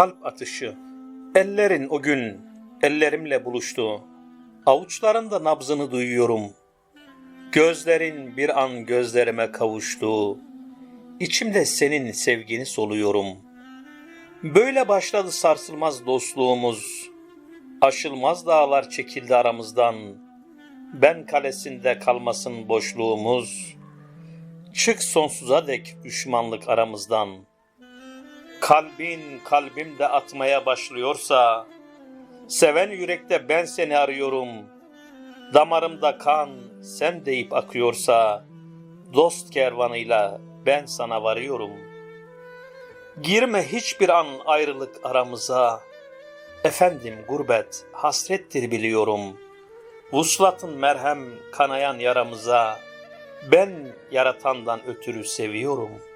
Kalp atışı. Ellerin o gün ellerimle buluştu. Avuçlarında nabzını duyuyorum. Gözlerin bir an gözlerime kavuştu. İçimde senin sevgini soluyorum. Böyle başladı sarsılmaz dostluğumuz. Aşılmaz dağlar çekildi aramızdan. Ben kalesinde kalmasın boşluğumuz. Çık sonsuza dek düşmanlık aramızdan. Kalbin kalbimde atmaya başlıyorsa, seven yürekte ben seni arıyorum. Damarımda kan sen deyip akıyorsa, dost kervanıyla ben sana varıyorum. Girme hiçbir an ayrılık aramıza. Efendim gurbet hasrettir biliyorum. Vuslatın merhem kanayan yaramıza. Ben yaratandan ötürü seviyorum.''